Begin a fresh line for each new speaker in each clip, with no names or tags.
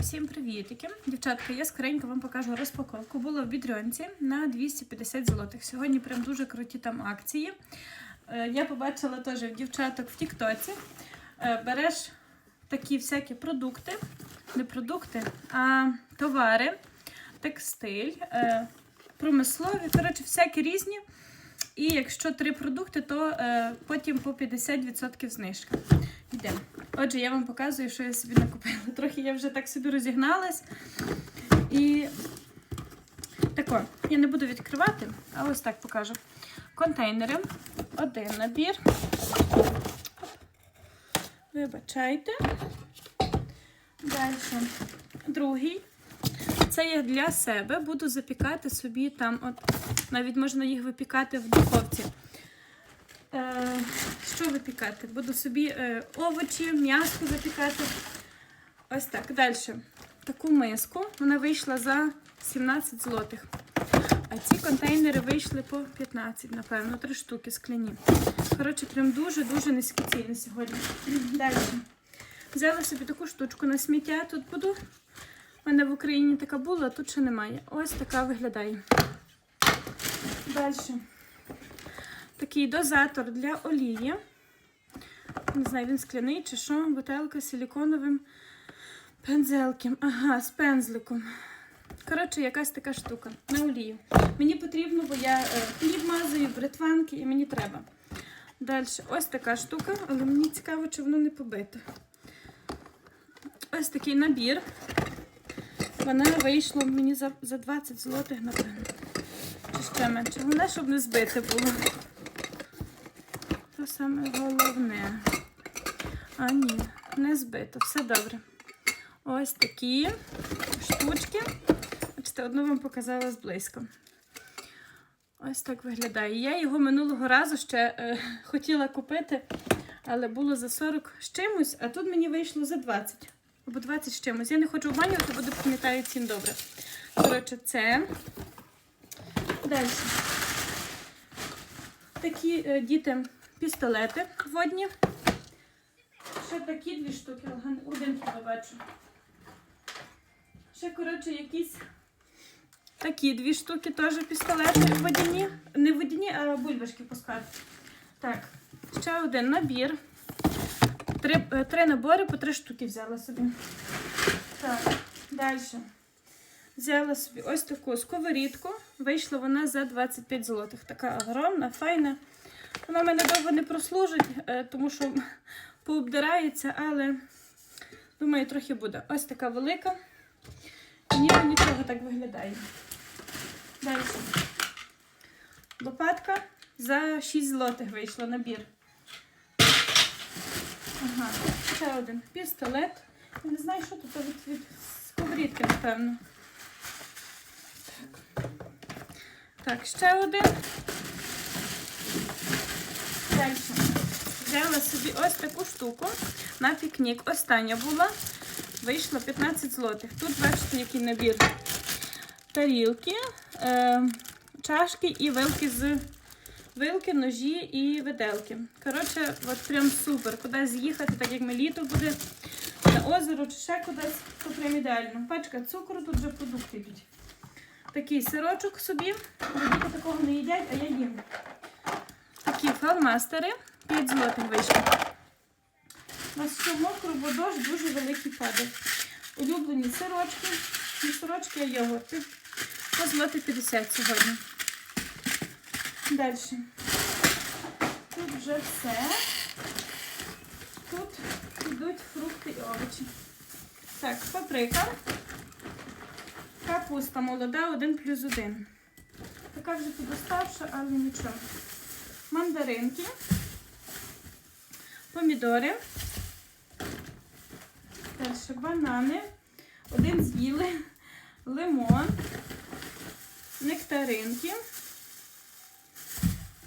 Всім привітики. Дівчатка, я скоренько вам покажу розпаковку. Була в бідрьонці на 250 злотих. Сьогодні прям дуже круті там акції. Е, Я побачила теж в дівчаток в Тіктоці. Е, Береш такі всякі продукти, не продукти, а товари, текстиль, е, промислові, коротше, всякі різні. І якщо три продукти, то потім по 50% знижка. Йдемо. Отже, я вам показую, що я собі накупила. Трохи я вже так собі розігналась. І тако, я не буду відкривати, а ось так покажу. Контейнери. Один набір. Вибачайте. Далі. Другий. Це я для себе буду запікати собі там, от навіть можна їх випікати в духовці. Е, що випікати? Буду собі е, овочі, м'ясо запікати. Ось так. Далі. Таку миску. Вона вийшла за 17 злотих. А ці контейнери вийшли по 15, напевно, три штуки скляні. Коротше, прям дуже-дуже низькі ціни сьогодні. Далі. Взяла собі таку штучку на сміття. Тут буду. У мене в Україні така була, а тут ще немає. Ось така виглядає. Далі. Такий дозатор для олії. Не знаю, він скляний чи що, бутелка з силіконовим пензелком. Ага, з пензликом. Коротше, якась така штука на олію. Мені потрібно, бо я е, хліб мазую, бритванки і мені треба. Далі, ось така штука, але мені цікаво, чи воно не побите. Ось такий набір. Вона вийшла мені за, за 20 злотих, напевно. Чи ще менше. Головне, щоб не збите було. Саме головне. А ні, не збито, все добре. Ось такі штучки. Бачите, одну вам показала зблизько. Ось так виглядає. Я його минулого разу ще е, хотіла купити, але було за 40 з чимось, а тут мені вийшло за 20. Або 20 з чимось. Я не хочу обманювати, бо пам'ятаю цін добре. Коротше, це. Далі. Такі е, діти пістолети водні. Ще такі дві штуки, один хіба бачу. Ще, коротше, якісь такі дві штуки теж пістолети водяні. Не водяні, а бульбашки пускати. Так, ще один набір. Три, е, три набори по три штуки взяла собі. Так, далі. Взяла собі ось таку сковорідку. Вийшла вона за 25 злотих. Така огромна, файна. Вона в мене довго не прослужить, е, тому що пообдирається, але думаю, трохи буде. Ось така велика. Ніби нічого так виглядає. Далі. Лопатка за 6 злотих вийшла набір. Ага, ще один пістолет. Я не знаю, що тут від, від сковорідки, напевно. Так. Так, ще один. Взяла собі ось таку штуку на пікнік. Остання була. Вийшло 15 злотих. Тут бачите, який набір. Тарілки, е, чашки і вилки з вилки, ножі і виделки. Коротше, от прям супер. Кудись з'їхати, так як ми літо буде на озеро чи ще кудись, то прям ідеально. Пачка цукру, тут вже продукти йдуть. Такий сирочок собі. Діти такого не їдять, а я їм. Такі фалмастери. 5 злотих вийшло. Нас що мокро, бо дуже великий падає. Улюблені сирочки. Не сирочки, а йогурти. По злоти 50 сьогодні. Далі. Тут вже все. Тут йдуть фрукти і овочі. Так, паприка. Капуста молода, 1 плюс 1. Така вже підоставша, але нічого. Мандаринки. Помідори. Далі банани. Один з'їли. Лимон. Нектаринки.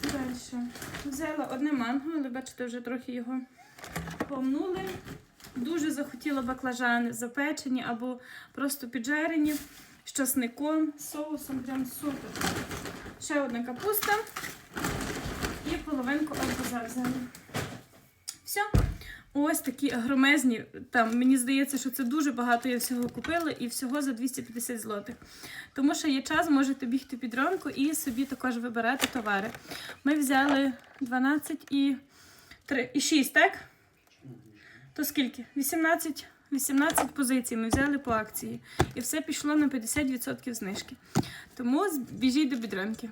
Далі. Взяла одне манго, але бачите, вже трохи його помнули. Дуже захотіла баклажани запечені або просто піджарені з часником, соусом, прям супер. Ще одна капуста і половинку арбуза взяла. Все. Ось такі громезні. Там мені здається, що це дуже багато я всього купила і всього за 250 злотих. Тому що є час, можете бігти під ранку і собі також вибирати товари. Ми взяли 12 і 3 і 6, так? То скільки? 18, 18 позицій ми взяли по акції. І все пішло на 50% знижки. Тому біжіть до бідронки.